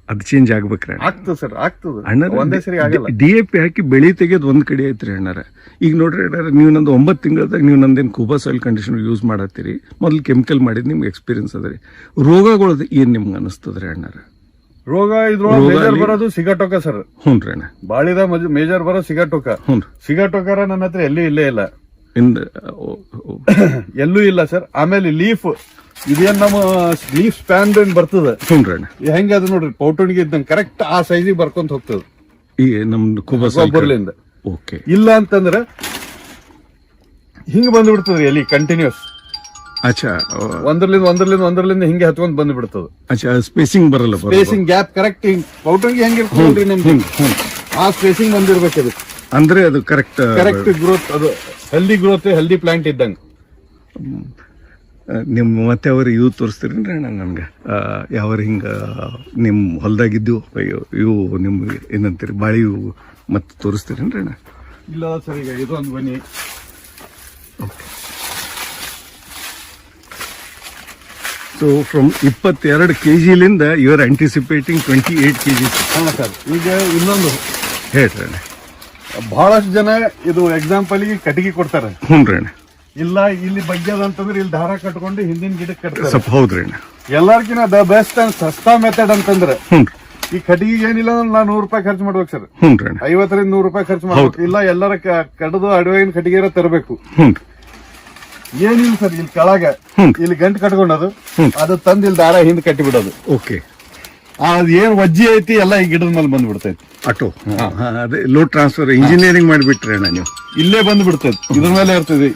ಅದು ಚೇಂಜ್ ಆಗ್ಬೇಕ್ರಿ ಆಗ್ತದೆ ಸರ್ ಆಗ್ತದೆ. ಅಣ್ಣ ಒಂದೇ ಸರಿ ಆಗಲ್ಲ. ಡಿ ಎ ಪಿ ಹಾಕಿ ಬೆಳಿ ತೆಗೆಯೋದು ಒಂದ್ ಕಡೆ ಐತ್ರಿ ಅಣ್ಣಾರ. ಈಗ ನೋಡ್ರಿ ಅಣ್ಣಾರ ನೀವು ನಂದು ಒಂಬತ್ತು ತಿಂಗಳದಾಗ ನೀವು ನಂದೇನು ಕೂಬಾ ಸಾಯಿಲ್ ಕಂಡೀಷನರ್ ಯೂಸ್ ಮಾಡತ್ತೀರಿ. ಮೊದಲು ಕೆಮಿಕಲ್ ಮಾಡಿದ್ ನಿಮ್ಗೆ ಎಕ್ಸ್ಪೀರಿಯನ್ಸ್ ಅದ ರೀ. ರೋಗಗಳದ್ದು ಏನ್ ನಿಮ್ಗೆ ಅನಿಸ್ತದ್ರಿ ಅಣ್ಣಾರ? ರೋಗ ಇದ್ರೊಳಗೆ ಮೇಜರ್ ಬರೋದು ಸಿಗಟೋಕ ಸರ್. ಹ್ಞೂ ರೀ ಅಣ್ಣ. ಬಾಳಿದ ಮೇಜರ್ ಬರೋ ಸಿಗಟೋಕ. ಹ್ಞೂ ಸಿಗಟೋಕರ ನನ್ನ ಹತ್ರ ಎಲ್ಲಿ ಇಲ್ಲೇ ಇಲ್ಲ. ಎಲ್ಲೂ ಇಲ್ಲ ಸರ್. ಆಮೇಲೆ ಲೀಫ್ ಇದೇನ್ ನಮ್ಮ ಲೀಫ್ ಸ್ಪ್ಯಾನ್ ಏನ್ ಬರ್ತದ? ಹೆಂಗ ಅದು ನೋಡ್ರಿ ಪೌಟಣಿಗೆ ಇದ್ದಂಗೆ ಕರೆಕ್ಟ್ ಆ ಸೈಜಿಗೆ ಬರ್ಕೊಂತ ಹೋಗ್ತದ. ಈ ನಮ್ದು ಗೊಬ್ಬರಲಿಂದ. ಓಕೆ ಇಲ್ಲ ಅಂತಂದ್ರೆ ಹಿಂಗ್ ಬಂದ್ಬಿಡ್ತದ್ರಿ ಎಲ್ಲಿ ಕಂಟಿನ್ಯೂಸ್ ಅಚ್ಚಾ ಒಂದ್ರಲಿಂದ ಒಂದ್ರಲಿಂದ ಒಂದ್ರಲಿಂದ ಹಿಂಗೆ ಹತ್ಕೊಂಡ್ ಬಂದ್ಬಿಡ್ತದ. ಅಚ್ಚಾ ಸ್ಪೇಸಿಂಗ್ ಬರಲ್ಲ ಸ್ಪೇಸಿಂಗ್ ಗ್ಯಾಪ್ ಕರೆಕ್ಟ್ ಹಿಂಗ್ ಪೌಟಣಿಗೆ ಹೆಂಗ್ ಇರ್ತದ್ರಿ ನಿಮ್ಗೆ. ಆ ಸ್ಪೇಸಿಂಗ್ ಬಂದಿರ್ಬೇಕು ಅದು. ಅಂದ್ರೆ ಅದು ಕರೆಕ್ಟ್ ಕರೆಕ್ಟ್ ಗ್ರೋತ್ ಅದು ಹೆಲ್ದಿ ಗ್ರೋತ್ ಹೆಲ್ದಿ ಪ್ಲಾಂಟ್ ಇದ್ದಂಗೆ. ನಿಮ್ಮ ಮತ್ತೆ ಅವ್ರು ಇವು ತೋರಿಸ್ತೀರೇನ್ರಿ ಅಣ್ಣ ನನ್ಗೆ. ಯಾವ ಹಿಂಗ ನಿಮ್ಮ ಹೊಲ್ದಾಗಿದ್ದು ಅಯ್ಯೋ ಇವು ನಿಮ್ಗೆ ಏನಂತೀರಿ ಬಾಳಿ ಇವು ಮತ್ತೆ ತೋರಿಸ್ತೀರೇನ್ರಿ ಅಣ್ಣ. ಇಲ್ಲ ಸರ್ ಈಗ ಇದು ಒಂದು ಬನ್ನಿ. ಸೊ ಫ್ರಮ್ ಇಪ್ಪತ್ತೆರಡು K ಜಿಲಿಂದ you are anticipating twenty eight K G ಹಾ ಸರ್ ಈಗ ಇನ್ನೊಂದು. ಹೇಳ್ರಿ ಅಣ್ಣ. ಬಹಳಷ್ಟು ಜನ ಇದು ಎಕ್ಸಾಂಪಲ್ಗೆ ಕಟ್ಟಿಗೆ ಕೊಡ್ತಾರೆ. ಹ್ಞೂ ಅಣ್ಣ. ಇಲ್ಲ ಇಲ್ಲಿ ಬಗ್ಗೆ ಅಂತಂದ್ರೆ ಇಲ್ಲಿ ದಾರ ಕಟ್ಕೊಂಡು ಹಿಂದಿನ ಗಿಡಕ್ಕೆ ಕಟ್ತಾರೆ. ಸ್ವಲ್ಪ ಹೌದ್ರಿ ಅಣ್ಣ. ಎಲ್ಲಾರ್ಕಿನ ದ ಬೆಸ್ಟ್ ಅಂಡ್ ಸಸ್ತಾ ಮೆಥಡ್ ಅಂತಂದ್ರೆ ಈ ಕಟ್ಟಿಗೆ ಏನಿಲ್ಲ ಅಂದ್ರೆ ನಾ ನೂರು ರೂಪಾಯಿ ಖರ್ಚು ಮಾಡ್ಬೇಕು ಸರ್. ಅಣ್ಣ. ಐವತ್ತರಿಂದ ನೂರು ರೂಪಾಯಿ ಖರ್ಚು ಮಾಡ್ಬೇಕು. ಇಲ್ಲ ಎಲ್ಲರ ಕ- ಕಡ್ದು ಅಡವಿನ ಕಟ್ಟಿಗೆ ತರಬೇಕು. ಏನಿಲ್ಲ ಸರ್ ಇಲ್ಲಿ ಕೆಳಗೆ. ಇಲ್ಲಿ ಗಂಟು ಕಟ್ಕೊಂಡದು. ಅದು ತಂದು ಇಲ್ಲಿ ದಾರ ಹಿಂದೆ ಕಟ್ಟಿ ಬಿಡೋದು ಓಕೆ. ಅದ್ ಏನ್ ವಜ್ಜಿ ಐತಿ ಎಲ್ಲ ಈ ಗಿಡದ ಮೇಲೆ ಬಂದು ಬಿಡ್ತೈತಿ ಆಟೋ ಅದೇ ಲೋಡ್ ಟ್ರಾನ್ಸ್ಫರ್ ಇಂಜಿನಿಯರಿಂಗ್ ಮಾಡಿಬಿಟ್ರೆ ನೀವು. ಇಲ್ಲೇ ಬಂದು ಬಿಡ್ತೈತಿ ಇದ್ರ ಮೇಲೆ ಇರ್ತದೆ.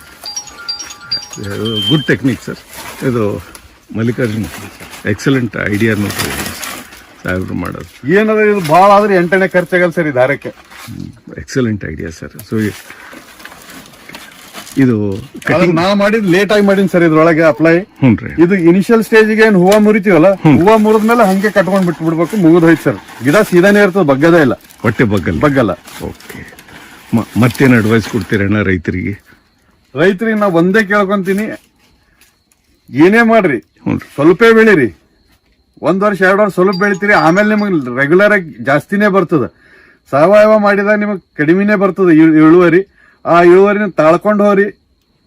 ಗುಡ್ ಟೆಕ್ನಿಕ್ ಸರ್ ಇದು ಮಲ್ಲಿಕಾರ್ಜುನ್ ಎಕ್ಸಲೆಂಟ್ ಐಡಿಯಾ ನೋಡಿ ಸಾಹೇಬ್ರು ಮಾಡೋದು. ಏನದ ಇದು ಭಾಳ ಆದ್ರೆ ಎಂಟನೇ ಖರ್ಚಾಗಲ್ಲ ಸರ್ ಈ ದಾರಕ್ಕೆ. ಎಕ್ಸಲೆಂಟ್ ಐಡಿಯಾ ಸರ್ ಸೊ ಇದು ನಾ ಮಾಡಿದ್ ಲೇಟ್ ಆಗಿ ಮಾಡೀನಿ ಸರ್ ಇದ್ರೊಳಗೆ ಅಪ್ಲೈ ಹ್ಞೂ ಇದು ಇನಿಷಿಯಲ್ ಸ್ಟೇಜ್ಗೆ ಏನ್ ಹೂವ ಮುರಿತೀವಲ್ಲ ಹೂವ ಮುರಿದ್ಮೇಲೆ ಹಂಗೆ ಕಟ್ಕೊಂಡ್ ಬಿಟ್ಟು ಬಿಡ್ಬೇಕು ಮುಗಿದ್ ಹೋಯ್ತು ಸರ್ ಗಿಡ ಸೀದಾನೇ ಇರ್ತದೆ ಬಗ್ಗದೇ ಇಲ್ಲ. ಹೊಟ್ಟೆ ಬಗ್ಗಲ್ಲ? ಬಗ್ಗಲ್ಲ. ಓಕೆ. ಮತ್ತೇನು ಅಡ್ವೈಸ್ ಕೊಡ್ತೀರಣ್ಣ ರೈತರಿಗೆ? ರೈತರಿಗೆ ನಾ ಒಂದೇ ಕೇಳ್ಕೊಂತೀನಿ. ಏನೇ ಮಾಡ್ರಿ ಸ್ವಲ್ಪ ಬೆಳಿರಿ. ಒಂದ್ ವರ್ಷ ಎರಡು ವರ್ಷ ಸ್ವಲ್ಪ ಬೆಳಿತೀರಿ ಆಮೇಲೆ ನಿಮಗೆ ರೆಗ್ಯುಲರ್ ಆಗಿ ಜಾಸ್ತಿನೇ ಬರ್ತದ. ಸಾವಯವ ಮಾಡಿದಾಗ ನಿಮಗೆ ಕಡಿಮೆನೇ ಬರ್ತದೆ ಇಳುವರಿ. ಆ ಇಳುವರಿನ ತಾಳ್ಕೊಂಡು ಹೋರಿ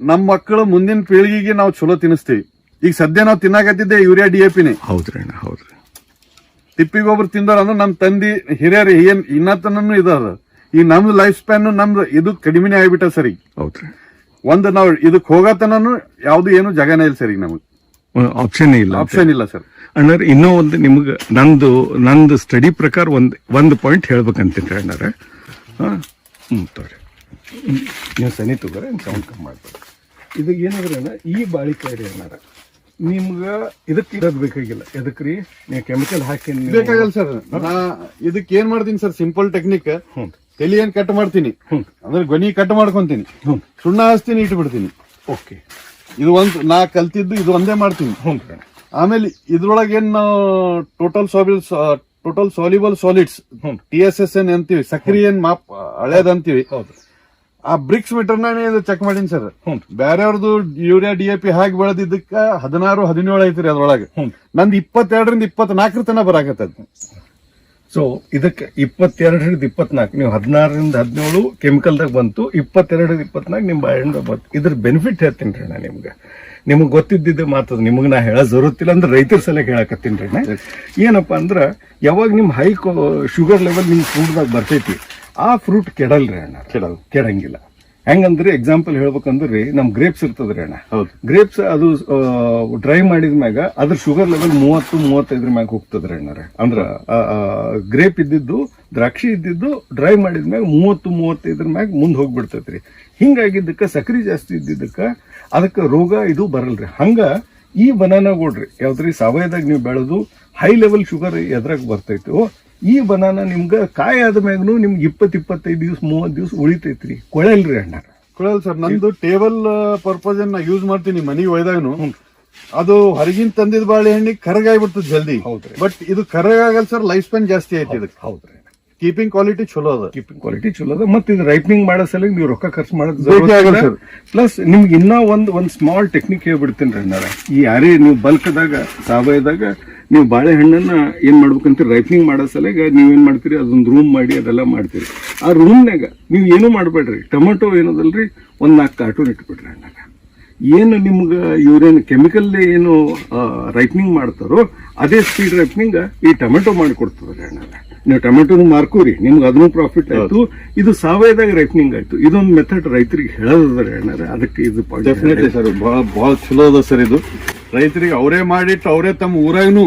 ನಮ್ಮ ಮಕ್ಕಳು ಮುಂದಿನ ಪೀಳಿಗೆಗೆ ನಾವು ಚಲೋ ತಿನ್ನಿಸ್ತೀವಿ. ಈಗ ಸದ್ಯ ನಾವು ತಿನ್ನಾಕತ್ತಿದ್ದೆ ಯೂರಿಯಾ ಡಿ ಎ ಪಿನೇ. ಹೌದ್ರಿ ಅಣ್ಣ ಹೌದ್ರಿ. ತಿಪ್ಪಿ ಗೊಬ್ಬರ ತಿಂದವ್ರು ಅಂದ್ರೆ ನಮ್ಮ ತಂದಿ ಹಿರಿಯರು ಏನ್ ಇನ್ನತನೂ ಇದಾರ. ಈ ನಮ್ದು ಲೈಫ್ ಸ್ಪ್ಯಾನ್ ನಮ್ದು ಇದು ಕಡಿಮೆನೆ ಆಗಿಬಿಟ್ಟ ಸರಿ. ಹೌದ್ರಿ. ಒಂದು ನಾವು ಇದಕ್ಕೆ ಹೋಗತನೂ ಯಾವ್ದು ಏನು ಜಗನೇ ಇಲ್ಲ ಸರಿ ನಮಗೆ. ಆಪ್ಷನ್ ಇಲ್ಲ ಆಪ್ಷನ್ ಇಲ್ಲ ಸರ್. ಅಣ್ಣರ್ ಇನ್ನೂ ಒಂದು ನಿಮ್ಗೆ ನಂದು ನಂದು ಸ್ಟಡಿ ಪ್ರಕಾರ ಒಂದು ಒಂದು ಪಾಯಿಂಟ್ ಹೇಳ್ಬೇಕಂತೀನಿ ಅಣ್ಣಾರ. ಹಾಂ? ಹ್ಞೂ ತೋರಿ ನೀವು ಸನಿ ತಗೋರಿ ಸೌಂಡ್ ಕಮ್ಮಿ ಮಾಡ್ಬೇಕು ಇದು ಏನಾದ್ರೆ ಈ ಬಾಳಿಕಾಯಿ ರೀ ಏನಾರ ನಿಮ್ಗೆ ಇದಕ್ಕೆ ಇರೋದು ಬೇಕಾಗಿಲ್ಲ. ಎದಕ್ಕೆ ರೀ ನೀವು ಕೆಮಿಕಲ್ ಹಾಕಿ ಬೇಕಾಗಲ್ಲ ಸರ್. ನಾ ಇದಕ್ಕೆ ಏನ್ ಮಾಡ್ತೀನಿ ಸರ್? ಸಿಂಪಲ್ ಟೆಕ್ನಿಕ್ ತಲೆ ಏನ್ ಕಟ್ ಮಾಡ್ತೀನಿ? ಅಂದ್ರೆ ಗೊನಿ ಕಟ್ ಮಾಡ್ಕೊಂತೀನಿ. ಸುಣ್ಣ ಹಾಸ್ತೀನಿ ಇಟ್ಬಿಡ್ತೀನಿ. ಓಕೆ. ಇದು ಒಂದ್ ನಾ ಕಲ್ತಿದ್ದು ಇದು ಒಂದೇ ಮಾಡ್ತೀನಿ. ಆಮೇಲೆ ಇದ್ರೊಳಗೆ ಏನ್ ನಾವು total soluble total soluble solids T S S N ಅಂತೀವಿ. ಸಕ್ರಿ ಏನ್ ಮಾಪ್ ಹಳೇದಂತೀವಿ ಹೌದು. ಆ ಬ್ರಿಕ್ಸ್ ಮೀಟರ್ನ ಚೆಕ್ ಮಾಡೀನಿ ಸರ್ ಬೇರೆಯವ್ರದ್ದು ಯೂರಿಯಾ ಡಿ ಎ ಪಿ ಹಾಕಿ ಬೆಳೆದಿದ್ದಕ್ಕ ಹದಿನಾರು ಹದಿನೇಳು ಐತ್ರಿ ಅದ್ರೊಳಗೆ. ನಂದು ಇಪ್ಪತ್ತೆರಡರಿಂದ ಇಪ್ಪತ್ನಾಲ್ಕರ ತನ ಬರಾಕತ್ತದ. ಸೊ ಇದಕ್ಕೆ ಇಪ್ಪತ್ತೆರಡರಿಂದ ಇಪ್ಪತ್ನಾಲ್ಕು ನೀವು ಹದಿನಾರರಿಂದ ಹದಿನೇಳು ಕೆಮಿಕಲ್ದಾಗ ಬಂತು ಇಪ್ಪತ್ತೆರಡರಿಂದ ಇಪ್ಪತ್ನಾಲ್ಕು ನಿಮ್ಮ ಬಾಯಿಂದ ಬಂತು. ಇದ್ರ ಬೆನಿಫಿಟ್ ಹೇಳ್ತೀನಿ ರೀ ನಾ ನಿಮ್ಗೆ. ನಿಮಗೆ ಗೊತ್ತಿದ್ದಿದ್ದು ಮಾತದ ನಿಮಗೆ ನಾ ಹೇಳೋ ಜರುತ್ತಿಲ್ಲ ಅಂದ್ರೆ ರೈತರ ಸಲಹೆ ಹೇಳಕತ್ತೀನಿ ರೀ ಏನಪ್ಪ ಅಂದ್ರೆ ಯಾವಾಗ ನಿಮ್ಮ ಹೈ ಶುಗರ್ ಲೆವೆಲ್ ನಿಮ್ಮ ಫುಡ್ದಾಗ ಬರ್ತೈತಿ ಆ ಫ್ರೂಟ್ ಕೆಡಲ್ರಿ ಅಣ್ಣ. ಕೆಡಲ್ ಕೆಡಂಗಿಲ್ಲ. ಹೆಂಗಂದ್ರೆ ಎಕ್ಸಾಂಪಲ್ ಹೇಳ್ಬೇಕಂದ್ರೆ ನಮ್ ಗ್ರೇಪ್ಸ್ ಇರ್ತದ್ರಿ ಅಣ್ಣ. ಹೌದು. ಗ್ರೇಪ್ಸ್ ಅದು ಡ್ರೈ ಮಾಡಿದ ಮ್ಯಾಗ ಅದ್ರ ಶುಗರ್ ಲೆವೆಲ್ ಮೂವತ್ತು ಮೂವತ್ತೈದ್ರ ಮ್ಯಾಗ ಹೋಗ್ತದ್ರಿ ಅಣ್ಣ ಅಂದ್ರ ಗ್ರೇಪ್ ಇದ್ದಿದ್ದು ದ್ರಾಕ್ಷಿ ಇದ್ದಿದ್ದು ಡ್ರೈ ಮಾಡಿದ ಮ್ಯಾಗ ಮೂವತ್ತು ಮೂವತ್ತೈದ್ರ ಮ್ಯಾಗ ಮುಂದೆ ಹೋಗ್ಬಿಡ್ತೈತ್ರಿ ಹಿಂಗಾಗಿದ್ದಕ್ಕ ಸಕ್ರಿ ಜಾಸ್ತಿ ಇದ್ದಿದ್ದಕ್ಕ ಅದಕ್ಕೆ ರೋಗ ಇದು ಬರಲ್ರಿ. ಹಂಗ ಈ ಬನಾನಾಗಳ್ರಿ ಯಾವ್ದ್ರಿ ಸಾವಯವದಾಗ ನೀವು ಬೆಳೆದು ಹೈ ಲೆವೆಲ್ ಶುಗರ್ ಎದ್ರಾಗ ಬರ್ತೈತೋ ಈ ಬನಾನ ನಿಮ್ಗೆ ಕಾಯಿ ಆದ ಮ್ಯಾಗನು ನಿಮ್ಗೆ ಇಪ್ಪತ್ ಇಪ್ಪತ್ತೈದು ದಿವ್ಸ ಮೂವತ್ತು ದಿವ್ಸ ಉಳಿತೈತ್ರಿ. ಕೊಳಲ್ರಿ ಅಣ್ಣ. ಕೊಳಲ್ ಸರ್ ನಂದು ಟೇಬಲ್ ಪರ್ಪಸ್ ನಾ ಯೂಸ್ ಮಾಡ್ತೀನಿ ಮನೆಗೆ ಒಯ್ದಾಗನು. ಅದು ಹೊರಗಿನ ತಂದಿದ ಬಾಳೆಹಣ್ಣಿ ಕರಗಾಗ್ಬಿಡ್ತದೆ ಜಲ್ದಿ. ಹೌದ್ರಿ. ಬಟ್ ಇದು ಕರಗಾಗಲ್ಲ ಸರ್ ಲೈಫ್ ಸ್ಪೆನ್ ಜಾಸ್ತಿ ಐತಿ ಇದಕ್ಕೆ. ಹೌದ್ರಿ. ಕೀಪಿಂಗ್ ಕ್ವಾಲಿಟಿ ಚಲೋ ಅದ. ಕೀಪಿಂಗ್ ಕ್ವಾಲಿಟಿ ಚಲೋ ಅದ. ಮತ್ತೆ ಇದು ರೈಪ್ನಿಂಗ್ ಮಾಡೋ ಸಲ ನೀವು ರೊಕ್ಕ ಖರ್ಚು ಮಾಡೋದು ಪ್ಲಸ್ ನಿಮ್ಗೆ ಇನ್ನ ಒಂದು ಒಂದು ಸ್ಮಾಲ್ ಟೆಕ್ನಿಕ್ ಹೇಳ್ಬಿಡ್ತೀನಿ ರೀ ಈ ಯಾರೇ ನೀವು ಬಲ್ಕ್ದಾಗ ಸಾವಯವದಾಗ ನೀವು ಬಾಳೆಹಣ್ಣನ್ನ ಏನು ಮಾಡ್ಬೇಕಂತೀರಿ? ರೈಪ್ನಿಂಗ್ ಮಾಡೋ ಸಲಗ ನೀವೇನು ಏನ್ ಮಾಡ್ತೀರಿ? ಅದೊಂದು ರೂಮ್ ಮಾಡಿ ಅದೆಲ್ಲ ಮಾಡ್ತೀರಿ. ಆ ರೂಮ್ನಾಗ ನೀವು ಏನು ಮಾಡಬೇಡ್ರಿ. ಟೊಮೆಟೊ ಏನದಲ್ರಿ? ಒಂದು ನಾಲ್ಕು ಕಾರ್ಟೂನ್ ಇಟ್ಬಿಡ್ರಿ ಅಣ್ಣಾಗ ಏನು ನಿಮ್ಗೆ ಇವ್ರೇನು ಕೆಮಿಕಲ್ ಏನು ರೈಪ್ನಿಂಗ್ ಮಾಡ್ತಾರೋ ಅದೇ ಸ್ಪೀಡ್ ರೈಪ್ನಿಂಗ್ ಈ ಟೊಮೆಟೊ ಮಾಡಿ ರೀ ಅಣ್ಣಾರ ನೀವು ಟೊಮೆಟೊನು ಮಾರ್ಕೋರಿ. ನಿಮ್ಗೆ ಅದನ್ನು ಪ್ರಾಫಿಟ್ ಆಯಿತು. ಇದು ಸಾವಯವದಾಗ ರೈಪ್ನಿಂಗ್ ಆಯ್ತು. ಇದೊಂದು ಮೆಥಡ್ ರೈತರಿಗೆ ಹೇಳೋದ್ರಿ ಅಣ್ಣಾರ ಅದಕ್ಕೆ ಇದು ಡೆಫಿನೆಟ್ಲಿ ಸರ್ ಭಾಳ ಭಾಳ ಚಲೋ ಅದ ಸರ್ ಇದು. ರೈತರಿಗೆ ಅವರೇ ಮಾಡಿಟ್ಟು ಅವರೇ ತಮ್ಮ ಊರಾಗನು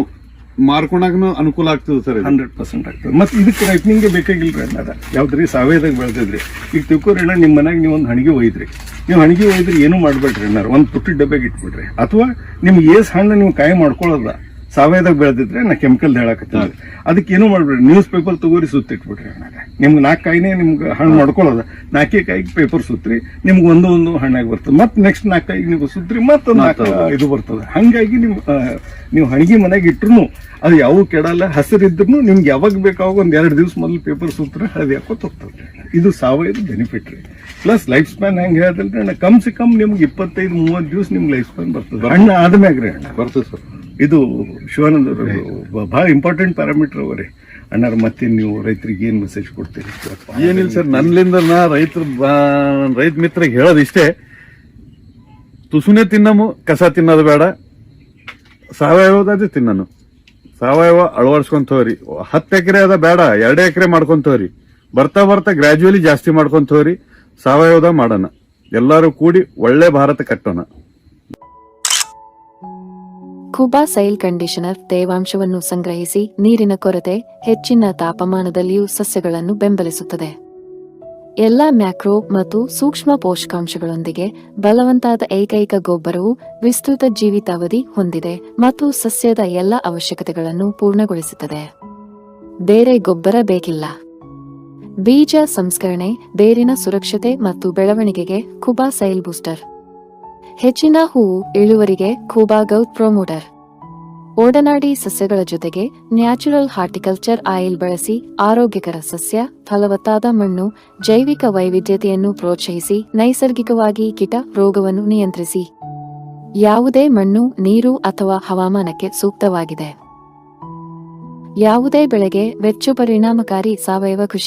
ಮಾರ್ಕೊಂಡಾಗನು ಅನುಕೂಲ ಆಗ್ತದೆ ಸರ್ ಹಂಡ್ರೆಡ್ ಪರ್ಸೆಂಟ್ ಆಗ್ತದೆ. ಮತ್ತೆ ಇದಕ್ಕೆ ರೈಪ್ನಿಂಗ್ ಬೇಕಾಗಿಲ್ರಿ ಬೇಕಾಗಿಲ್ಲ ಯಾವ್ದ್ರಿ? ಸಾವಯವದಾಗ ಬೆಳೆದಿದ್ರಿ. ಈಗ ತಿಳ್ಕೊರಿ ಅಣ್ಣ ನಿಮ್ಮ ಮನೆಗೆ ನೀವು ಒಂದು ಹಣಿಗೆ ಒಯ್ದ್ರಿ. ನೀವು ಹಣಿಗೆ ಒಯ್ದ್ರಿ ಏನು ಮಾಡ್ಬೇಡ್ರಿ ಅನ್ನಾರ ಒಂದು ತುಟ್ಟಿ ಡಬ್ಬೆಗೆ ಇಟ್ಬಿಡ್ರಿ. ಅಥವಾ ನಿಮ್ಗೆ ಏಸ್ ಹಣ್ಣು ನೀವು ಕಾಯಿ ಮಾಡ್ಕೊಳ್ಳೋದ ಸಾವಯದಾಗ ಬೆಳೆದಿದ್ರೆ ನಾ ಕೆಮಿಕಲ್ ಹೇಳಕತ್ತೀನಿ. ಅದಕ್ಕೆ ಏನು ಮಾಡ್ಬಿಡ್ರಿ ನ್ಯೂಸ್ ಪೇಪರ್ ತಗೋರಿ ಸುತ್ತಿಟ್ಬಿಡ್ರಿ ಅಣ್ಣ ನಿಮ್ಗೆ ನಾಲ್ಕು ಕಾಯಿನೇ ನಿಮ್ಗೆ ಹಣ್ಣು ಮಾಡ್ಕೊಳ್ಳೋದ ನಾಲ್ಕೇ ಕಾಯಿಗೆ ಪೇಪರ್ ಸುತ್ರಿ ನಿಮ್ಗೆ ಒಂದು ಒಂದು ಹಣ್ಣಾಗಿ ಬರ್ತದೆ ಮತ್ತೆ ನೆಕ್ಸ್ಟ್ ನಾಲ್ಕು ಕಾಯಿಗೆ ನೀವು ಸುತ್ರಿ ಮತ್ತೆ ನಾಲ್ಕು ಇದು ಬರ್ತದೆ ಹಾಗಾಗಿ ನೀವು ನೀವು ಹಣಿಗೆ ಮನೆಗೆ ಇಟ್ರು ಅದು ಯಾವ ಕೆಡಲ್ಲ ಹಸಿರಿದ್ರು ನಿಮ್ಗೆ ಯಾವಾಗ ಬೇಕಾವಾಗ ಒಂದು ಎರಡು ದಿವಸ ಮೊದಲು ಪೇಪರ್ ಸುತ್ರೆ ಅದು ಯಾಕೋ ಹೋಗ್ತದೆ ಇದು ಸಾವಯವ ಬೆನಿಫಿಟ್ ರೀ ಪ್ಲಸ್ ಲೈಫ್ ಸ್ಪ್ಯಾನ್ ಹೆಂಗೆ ಹೇಳ್ತಲ್ರಿ ಅಣ್ಣ ಕಮ್ ಸಿ ಕಮ್ ನಿಮ್ಗೆ ಇಪ್ಪತ್ತೈದು ಮೂವತ್ತು ದಿವಸ ನಿಮ್ಗೆ ಲೈಫ್ ಸ್ಪ್ಯಾನ್ ಬರ್ತದೆ ಹಣ್ಣು ಆದ್ಮ್ಯಾಗ ರೀ ಅಣ್ಣ ಬರ್ತದೆ ಸರ್ ಇದು ಶಿವಾನಂದ ಬಹಳ ಇಂಪಾರ್ಟೆಂಟ್ ಪ್ಯಾರಾಮೀಟರ್ ಅವರೇ. ಅಣ್ಣಾರ ಮತ್ತೆ ನೀವು ರೈತರಿಗೆ ಏನ್ ಮೆಸೇಜ್ ಕೊಡ್ತೀರಿ? ಏನಿಲ್ಲ ಸರ್ ನನ್ನಿಂದ ನಾ ರೈತರ ರೈತ ಮಿತ್ರಗೆ ಹೇಳೋದಿಷ್ಟೇ. ತುಸುನೇ ತುಸುನೆ ತಿನ್ನಮು ಕಸ ತಿನ್ನೋದು ಬೇಡ. ಸಾವಯವದಾದ್ರೆ ತಿನ್ನನು. ಸಾವಯವ ಅಳವಡಿಸ್ಕೊಂತವ್ರಿ ಹತ್ತು ಎಕರೆ ಅದ ಬೇಡ ಎರಡು ಎಕರೆ ಮಾಡ್ಕೊಂತವ್ರಿ ಬರ್ತಾ ಬರ್ತಾ ಗ್ರಾಜುವಲಿ ಜಾಸ್ತಿ ಮಾಡ್ಕೊಂತವ್ರಿ ಸಾವಯವದ ಮಾಡೋಣ. ಎಲ್ಲರೂ ಕೂಡಿ ಒಳ್ಳೆ ಭಾರತ ಕಟ್ಟೋಣ. ಕುಬಾ ಸೈಲ್ ಕಂಡೀಷನರ್ ತೇವಾಂಶವನ್ನು ಸಂಗ್ರಹಿಸಿ ನೀರಿನ ಕೊರತೆ, ಹೆಚ್ಚಿನ ತಾಪಮಾನದಲ್ಲಿಯೂ ಸಸ್ಯಗಳನ್ನು ಬೆಂಬಲಿಸುತ್ತದೆ. ಎಲ್ಲಾ ಮ್ಯಾಕ್ರೋ ಮತ್ತು ಸೂಕ್ಷ್ಮ ಪೋಷಕಾಂಶಗಳೊಂದಿಗೆ ಬಲವಂತಾದ ಏಕೈಕ ಗೊಬ್ಬರವು ವಿಸ್ತೃತ ಜೀವಿತಾವಧಿ ಹೊಂದಿದೆ ಮತ್ತು ಸಸ್ಯದ ಎಲ್ಲ ಅವಶ್ಯಕತೆಗಳನ್ನು ಪೂರ್ಣಗೊಳಿಸುತ್ತದೆ. ಬೇರೆ ಗೊಬ್ಬರ ಬೇಕಿಲ್ಲ. ಬೀಜ ಸಂಸ್ಕರಣೆ, ಬೇರಿನ ಸುರಕ್ಷತೆ ಮತ್ತು ಬೆಳವಣಿಗೆಗೆ ಕುಬಾ ಸೈಲ್ ಬೂಸ್ಟರ್. ಹೆಚ್ಚಿನ ಹೂವು ಇಳುವರಿಗೆ ಖೂಬಾ ಗೌತ್ ಪ್ರೊಮೋಟರ್. ಓಡನಾಡಿ ಸಸ್ಯಗಳ ಜೊತೆಗೆ ನ್ಯಾಚುರಲ್ ಹಾರ್ಟಿಕಲ್ಚರ್ ಆಯಿಲ್ ಬಳಸಿ ಆರೋಗ್ಯಕರ ಸಸ್ಯ, ಫಲವತ್ತಾದ ಮಣ್ಣು, ಜೈವಿಕ ವೈವಿಧ್ಯತೆಯನ್ನು ಪ್ರೋತ್ಸಾಹಿಸಿ ನೈಸರ್ಗಿಕವಾಗಿ ಕೀಟ ರೋಗವನ್ನು ನಿಯಂತ್ರಿಸಿ. ಯಾವುದೇ ಮಣ್ಣು, ನೀರು ಅಥವಾ ಹವಾಮಾನಕ್ಕೆ ಸೂಕ್ತವಾಗಿದೆ. ಯಾವುದೇ ಬೆಳೆಗೆ ವೆಚ್ಚ ಪರಿಣಾಮಕಾರಿ ಸಾವಯವ ಕೃಷಿ.